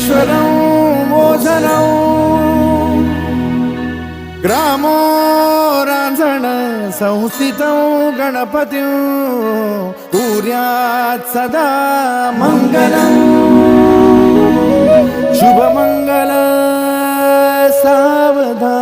विघ्नेश्वरं मोचनं ग्रामो रांझण संस्थितं गणपतिं। कुर्यात् सदा मङ्गलम् शुभमङ्गल सावधा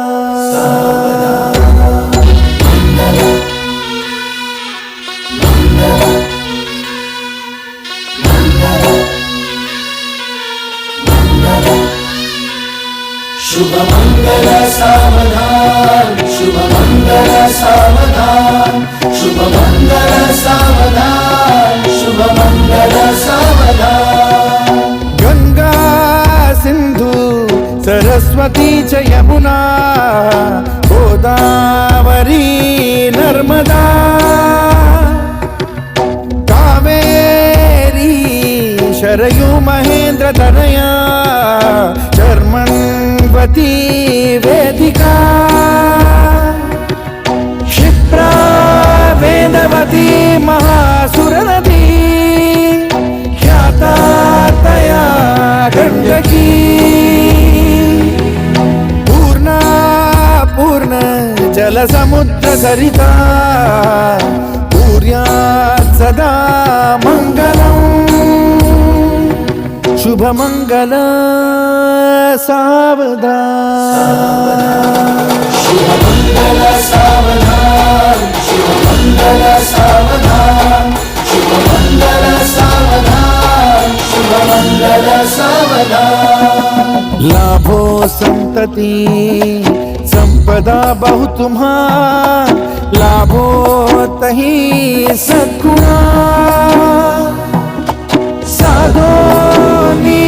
శుభమంగళ సావనా శుభమంగళ సావనా గంగా సింధు సరస్వతి చ యమునా గోదావరి నర్మదా. కావేరీ శరయు మహేంద్ర తనయా శర్మణవతి వేదికా. नदी महासुरनदी. ख्याता तया गण्डकी पूर्णा पूर्ण जलसमुद्र सरिता. पूर्यात् सदा मङ्गलम् शुभमङ्गल सावधा शुभमङ्गल सावधा शुभमङ्गल सावधान शुभमङ्गल सावधान शुभमङ्गल सावधान। लाभो संतति संपदा बहु तुम्हा लाभो तही सद्गुणा। साधोनी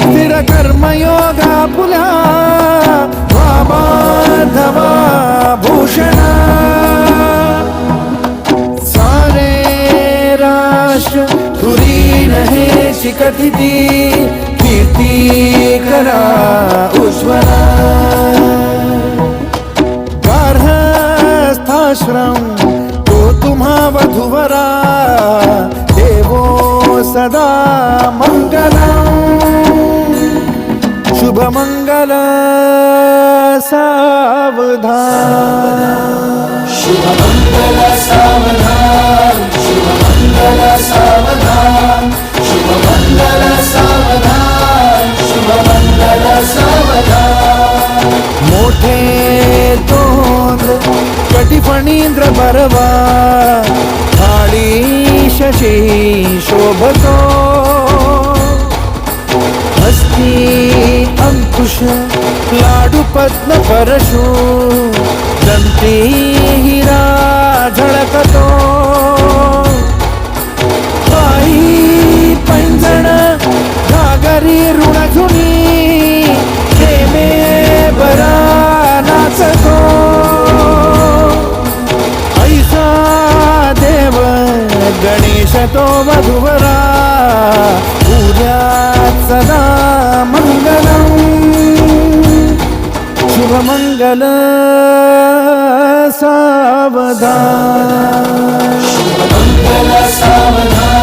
स्थिर कर्मयोगा पुला बाबाधवा भूषणा। శిఖటిది కీర్తి. फणींद्र परवा थाळी शशी शोभतो. हस्ती अंकुश लाडू पद्म परशु दंती हिरा झळकतो. तो वधुवरा पूजात सदा मंगलम शुभमंगल सावधान. शुभमङ्गल सावधान.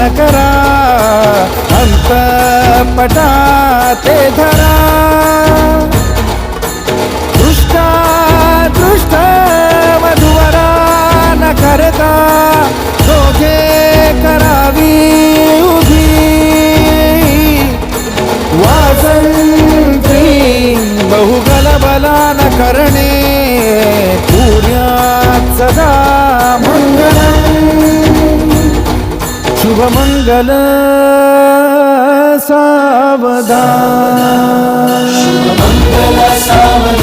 पूजन करा अंतपटा ते धरा. मंगल सावधान. शुभमंगल सावधान.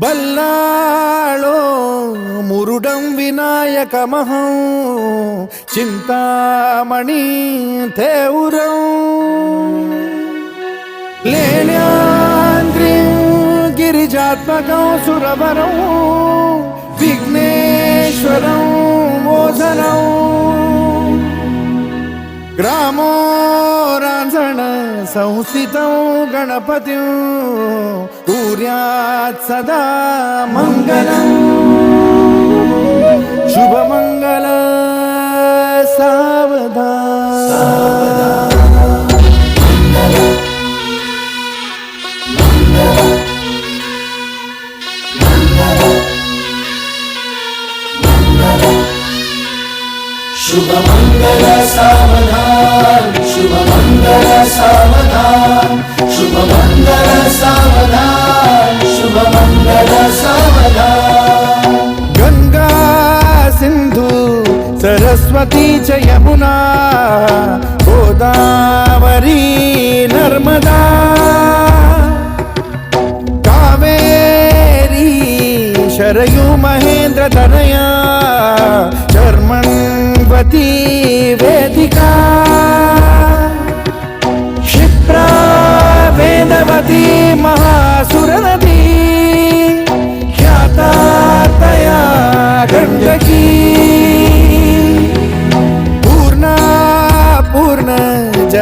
బల్లాళో మురుడం వినాయకమహం చింతామణి తేవురం. లేనాంద్రి గిరిజాత్మకం సురవరం విఘ్నేశ్వరం ఓధనం గ్రామం संस्थितौ गणपतिं कुर्यात् सदा मङ्गलम्। शुभमङ्गल सावधा సరస్వతి చ యమునా గోదావరి నర్మదా. కావేరీ శరయు మహేంద్ర తనయా చర్మణవతి వేది.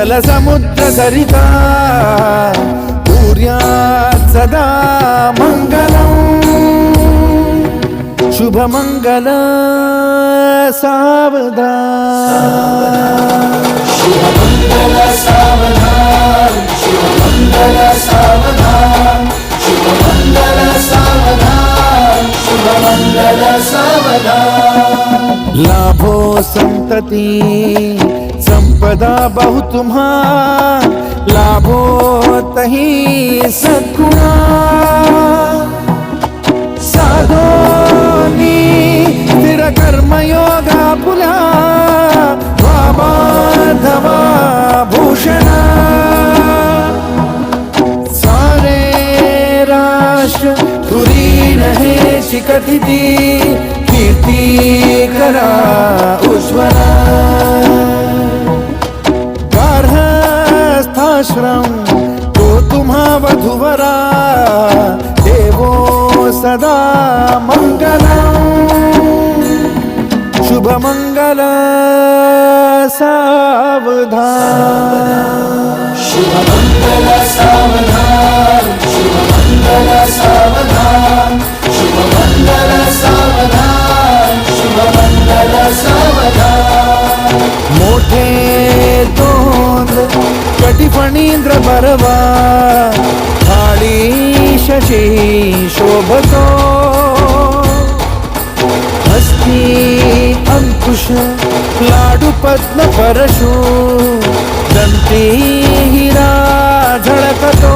जलसमुद्र सरिता सूर्या सदा मङ्गलम् शुभमङ्गल सावधा शुभमङ्गल सावधा शुभमङ्गल सावधा शुभमङ्गल सावधा शुभमङ्गल सावधा लाभो सन्तति संपदा बहु तुम्हा लाभो तही सद्गुणा। साधोनी स्थिर कर्मयोगा पुला बाबाधवा भूषणा। सारे राष्ट्र तुरी नहे शिकतिती कीर्ती करा। Serão फणींद्र परवा थाळी शशी शोभतो हस्ती अंकुश लाडू पद्म परशु दंती हिरा झळकतो.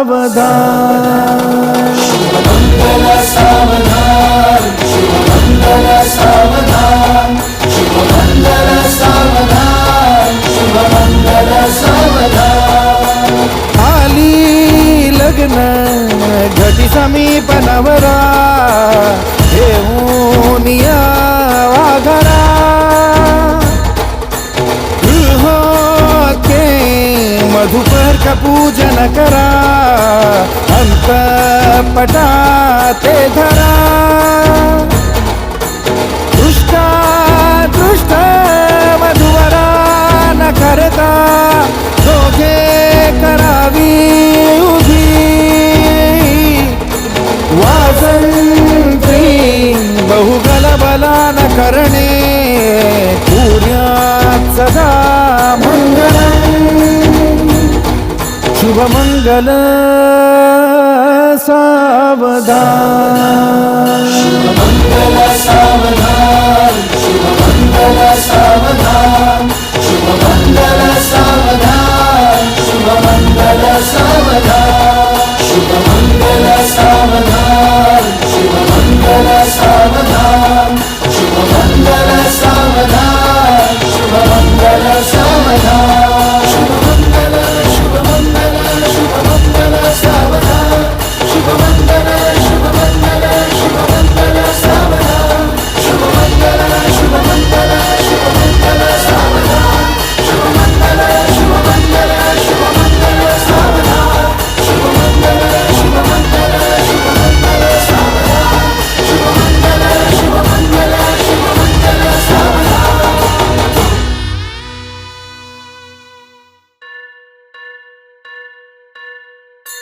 सावधान शुभमंगल सावधान शुभमंगल सावधान शुभमंगल सावधान शुभमंगल सावधान आली लग्न घटी समीप नवरा घेऊन या वाघरा मधुपर पूजन करा अंतपटा ते धरा. दृष्टा दृष्ट मधुवरा न करता दोघे करावी उभी. वाजंत्री बहुगलबला न करणे पुण्यात सदा मंगलम. शुभमङ्गल सावधान।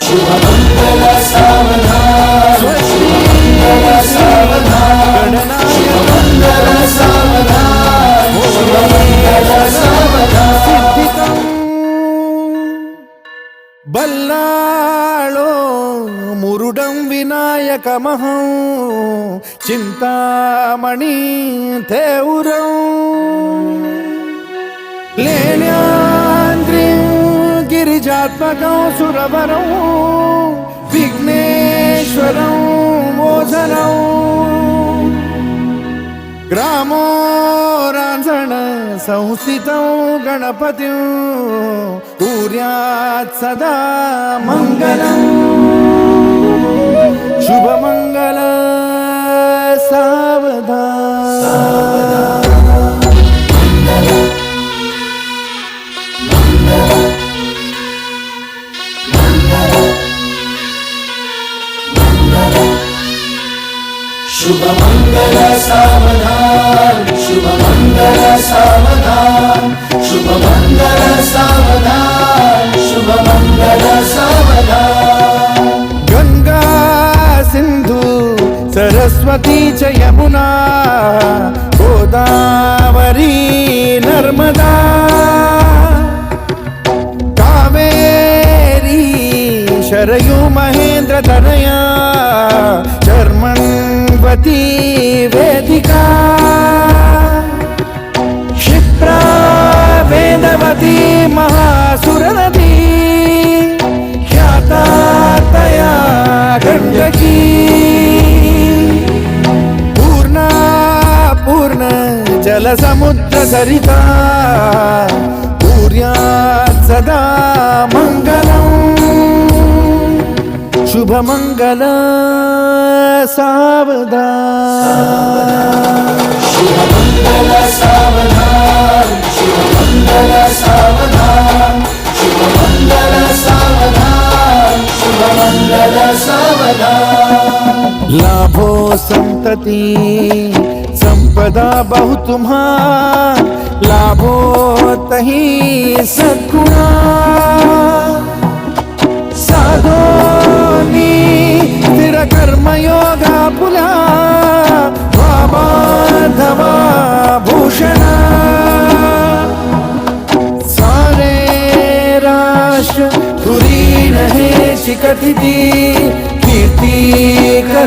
శుభమంగళ సావనా శుభమంగళ సావనా శుభమంగళ సావనా శుభమంగళ సావనా బల్లాళో మురుడం వినాయకమహం చింతామణి తేవురం. లేనా त्वकं सुरवरौ विघ्नेश्वरौ मोचनौ ग्रामो राञ्जन संस्थितौ गणपतिं कुर्यात् सदा मङ्गलम् शुभमङ्गल सावधा మంగళ సావదా శుభ మంగళ సావదా గంగా సింధు సరస్వతి చ యమునా గోదావరి నర్మదా. కావేరీ శరయు మహేంద్ర తనయా చర్మణవతి వేదికా. पार्वती महासुर नदी ख्याता तया गंडकी. पूर्ण पूर्ण जलसमुद्र सरिता. सूर्या सदा मङ्गलम् शुभमङ्गल सावधा शुभमङ्गल सावधा శుభమంగళ సావధాన్ శుభమంగళ సావధాన్ శుభమంగళ సావధాన్ लाभो संतति संपदा बहु तुम्हार लाभो तही सद्गुणा साधो स्थिर कर्मयोगा पुला बाबा धवा చికటిది కీర్తికర